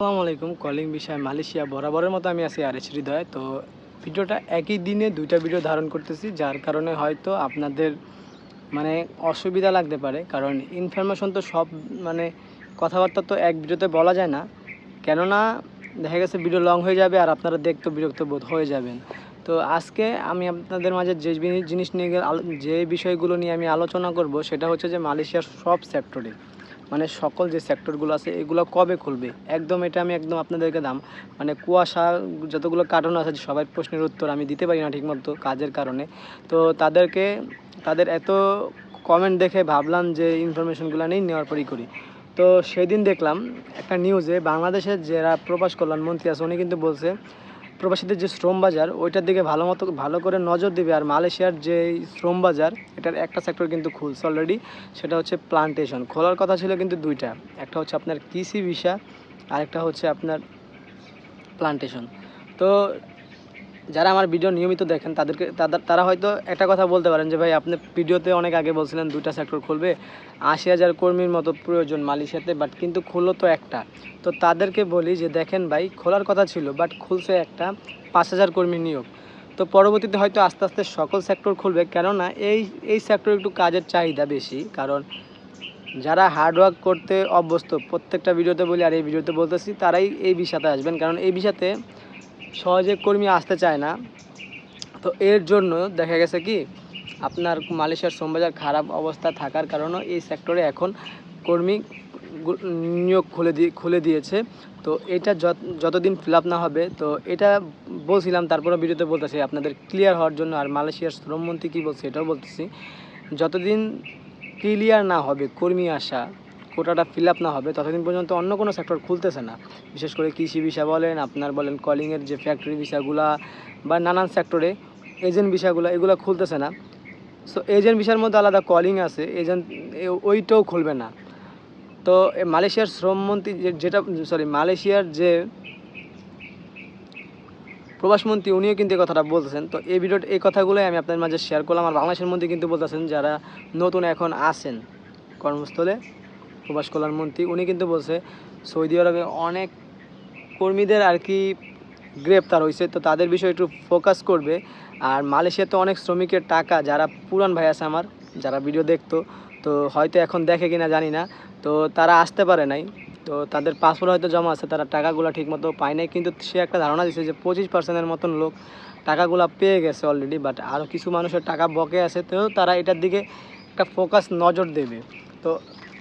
আসসালামু আলাইকুম, কলিং বিষয় মালয়েশিয়া বরাবরের মতো আমি আছি আর এস হৃদয়। তো ভিডিওটা একই দিনে দুইটা ভিডিও ধারণ করতেছি, যার কারণে হয়তো আপনাদের মানে অসুবিধা লাগতে পারে। কারণ ইনফরমেশন তো সব মানে কথাবার্তা তো এক ভিডিওতে বলা যায় না। কেননা দেখা গেছে ভিডিও লং হয়ে যাবে আর আপনারা দেখতে বিরক্ত বোধ হয়ে যাবেন। তো আজকে আমি আপনাদের মাঝে যে জিনিস নিয়ে যে বিষয়গুলো নিয়ে আমি আলোচনা করব, সেটা হচ্ছে যে মালয়েশিয়ার সব সেক্টরে মানে সকল যে সেক্টরগুলো আছে, এগুলো কবে খুলবে? একদম এটা আমি একদম আপনাদেরকে দাম মানে কুয়াশা যতগুলো কার্টুন আছে, সবাই প্রশ্নের উত্তর আমি দিতে পারি না ঠিকমতো কাজের কারণে। তো তাদেরকে, তাদের এত কমেন্ট দেখে ভাবলাম যে ইনফরমেশনগুলো নেই, নেওয়ার পরই করি। তো সেদিন দেখলাম একটা নিউজে বাংলাদেশের যারা প্রবাস কল্যাণ মন্ত্রী আছে, উনি কিন্তু বলছে প্রবাসীদের যে শ্রম বাজার, ওইটার দিকে ভালো মতো ভালো করে নজর দিবে আর মালয়েশিয়ার যে শ্রম বাজার, এটার একটা সেক্টর কিন্তু খুলছে অলরেডি সেটা হচ্ছে প্লান্টেশন খোলার কথা ছিল কিন্তু দুইটা, একটা হচ্ছে আপনার কৃষি ভিসা আর একটা হচ্ছে আপনার প্লান্টেশন তো যারা আমার ভিডিও নিয়মিত দেখেন, তাদেরকে তাদের তারা হয়তো একটা কথা বলতে পারেন যে, ভাই, আপনি ভিডিওতে অনেক আগে বলছিলেন দুইটা সেক্টর খুলবে, আশি হাজার কর্মীর মতো প্রয়োজন মালয়েশিয়াতে বাট কিন্তু খুললো তো একটা। তো তাদেরকে বলি যে, দেখেন ভাই, খোলার কথা ছিল বাট খুলছে একটা, পাঁচ হাজার কর্মী নিয়োগ। তো পরবর্তীতে হয়তো আস্তে আস্তে সকল সেক্টর খুলবে, কেননা এই এই সেক্টর একটু কাজের চাহিদা বেশি, কারণ যারা হার্ডওয়ার্ক করতে অভ্যস্ত, প্রত্যেকটা ভিডিওতে বলি, আর এই ভিডিওতে বলতেছি, তারাই এই বিষাতে আসবেন, কারণ এই বিষাতে সহজে কর্মী আসতে চায় না। তো এর জন্য দেখা গেছে কি, আপনার মালয়েশিয়ার শ্রমবাজার খারাপ অবস্থা থাকার কারণে এই সেক্টরে এখন কর্মী নিয়োগ খুলে দিয়ে খুলে দিয়েছে। তো এটা যত, যতদিন ফিল আপ না হবে, তো এটা বলছিলাম তারপরে ভিডিওতে বলতেছি, আপনাদের ক্লিয়ার হওয়ার জন্য আর মালয়েশিয়ার শ্রমমন্ত্রী কী বলছে এটাও বলতেছি। যতদিন ক্লিয়ার না হবে কর্মী আসা কোটাটা ফিল আপ না হবে, ততদিন পর্যন্ত অন্য কোনো সেক্টর খুলতেছে না। বিশেষ করে কৃষি ভিসা বলেন, আপনার বলেন কলিংয়ের যে ফ্যাক্টরি ভিসাগুলা বা নানান সেক্টরে এজেন্ট ভিসাগুলো, এগুলো খুলতেছে না। সো এজেন্ট ভিসার মধ্যে আলাদা কলিং আছে এজেন্ট ওইটাও খুলবে না। তো মালয়েশিয়ার শ্রমমন্ত্রী যেটা সরি মালয়েশিয়ার যে প্রবাসমন্ত্রী উনিও কিন্তু এই কথাটা বলতেছেন। তো, এই ভিডিওটা এই কথাগুলোই আমি আপনাদের মাঝে শেয়ার করলাম। আর বাংলাদেশের মধ্যে কিন্তু বলতেছেন, যারা নতুন এখন আসেন কর্মস্থলে প্রবাস কল্যাণ মন্ত্রী, উনি কিন্তু বলছে, সৌদি আরবে অনেক কর্মীদের আর কি গ্রেপ্তার হয়েছে তো তাদের বিষয়ে একটু ফোকাস করবে। আর মালয়েশিয়াতে অনেক শ্রমিকের টাকা, যারা পুরান ভাই আছে আমার, যারা ভিডিও দেখতো, তো হয়তো এখন দেখে কিনা জানি না। তো তারা আসতে পারে নাই। তো তাদের পাসপোর্ট হয়তো জমা আছে, তারা টাকাগুলো ঠিকমতো পায় নাই। কিন্তু সে একটা ধারণা দিচ্ছে যে পঁচিশ পার্সেন্টের মতন লোক টাকাগুলো পেয়ে গেছে অলরেডি বাট আরও কিছু মানুষের টাকা বকে আছে। তো তারা এটার দিকে একটা ফোকাস নজর দেবে। তো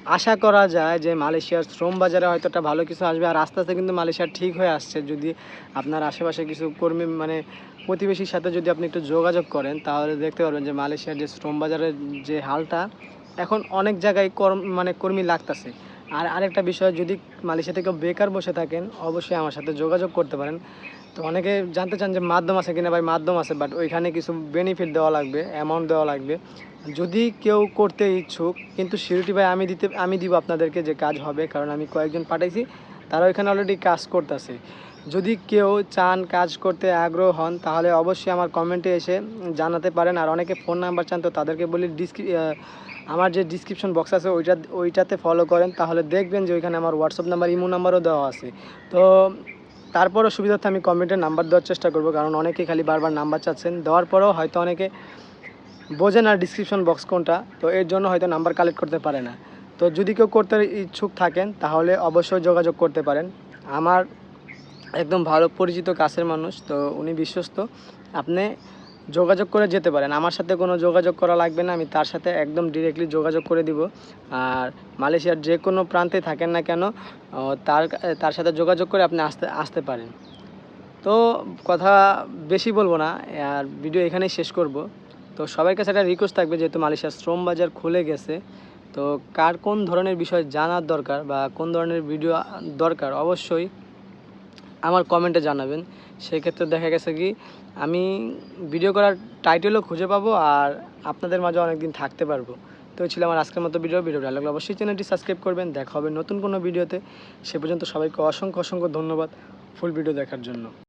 আশা করা যায় যে মালয়েশিয়ার শ্রম বাজারে হয়তো একটা ভালো কিছু আসবে, আর আস্তে আস্তে কিন্তু মালয়েশিয়া ঠিক হয়ে আসছে। যদি আপনার আশেপাশে কিছু কর্মী মানে প্রতিবেশীর সাথে যদি আপনি একটু যোগাযোগ করেন, তাহলে দেখতে পারবেন যে মালয়েশিয়ার যে শ্রম বাজারের যে হালটা, এখন অনেক জায়গায় কর্ম মানে কর্মী লাগতেছে। আর আরেকটা বিষয়, যদি মালয়েশিয়া থেকে বেকার বসে থাকেন, অবশ্যই আমার সাথে যোগাযোগ করতে পারেন। তো অনেকে জানতে চান যে মাধ্যম আছে কিনা, ভাই মাধ্যম আছে বাট ওইখানে কিছু বেনিফিট দেওয়া লাগবে অ্যামাউন্ট দেওয়া লাগবে। যদি কেউ করতে ইচ্ছুক, কিন্তু সিউরিটি ভাই আমি দিতে, আমি দিব আপনাদেরকে যে কাজ হবে, কারণ আমি কয়েকজন পাঠাইছি, তারা ওইখানে অলরেডি কাজ করতেছে। যদি কেউ চান কাজ করতে আগ্রহ হন, তাহলে অবশ্যই আমার কমেন্টে এসে জানাতে পারেন, আর অনেকে ফোন নাম্বার চান, তো তাদেরকে বলি ডিসক্রি আমার যে ডিসক্রিপশন বক্স আছে, ওইটা, ওইটাতে ফলো করেন, তাহলে দেখবেন যে ওইখানে আমার হোয়াটসঅ্যাপ নাম্বার ইমো নাম্বারও দেওয়া আছে। তো তারপরও সুবিধার্থে আমি কমেন্টে নাম্বার দেওয়ার চেষ্টা করব, কারণ অনেকে খালি বারবার নাম্বার চাচ্ছেন। দেওয়ার পরেও হয়তো অনেকে বোঝে না ডিসক্রিপশন বক্স কোনটা, তো এর জন্য হয়তো নাম্বার কালেক্ট করতে পারে না। তো যদি কেউ করতে ইচ্ছুক থাকেন, তাহলে অবশ্যই যোগাযোগ করতে পারেন। আমার একদম ভালো পরিচিত কাছের মানুষ, তো উনি বিশ্বস্ত। আপনি যোগাযোগ করে যেতে পারেন। আমার সাথে কোনো যোগাযোগ করা লাগবে না, আমি তার সাথে একদম ডিরেক্টলি যোগাযোগ করে দিব। আর মালয়েশিয়ার যে কোনো প্রান্তে থাকেন না কেন তার তার সাথে যোগাযোগ করে আপনি আসতে আসতে পারেন। তো কথা বেশি বলব না, আর ভিডিও এখানেই শেষ করব। তো সবার কাছে একটা রিকোয়েস্ট থাকবে, যেহেতু মালয়েশিয়ার শ্রম বাজার খুলে গেছে, তো কার কোন ধরনের বিষয় জানার দরকার বা কোন ধরনের ভিডিও দরকার অবশ্যই আমার কমেন্টে জানাবেন। সেক্ষেত্রে দেখা গেছে কি, আমি ভিডিও করার টাইটেলও খুঁজে পাবো আর আপনাদের মাঝে অনেকদিন থাকতে পারব। তো ছিল আমার আজকের মতো ভিডিও ভিডিও ভালো লাগল অবশ্যই চ্যানেলটি সাবস্ক্রাইব করবেন। দেখা হবে নতুন কোনো ভিডিওতে সে পর্যন্ত সবাইকে অসংখ্য অসংখ্য ধন্যবাদ ফুল ভিডিও দেখার জন্য।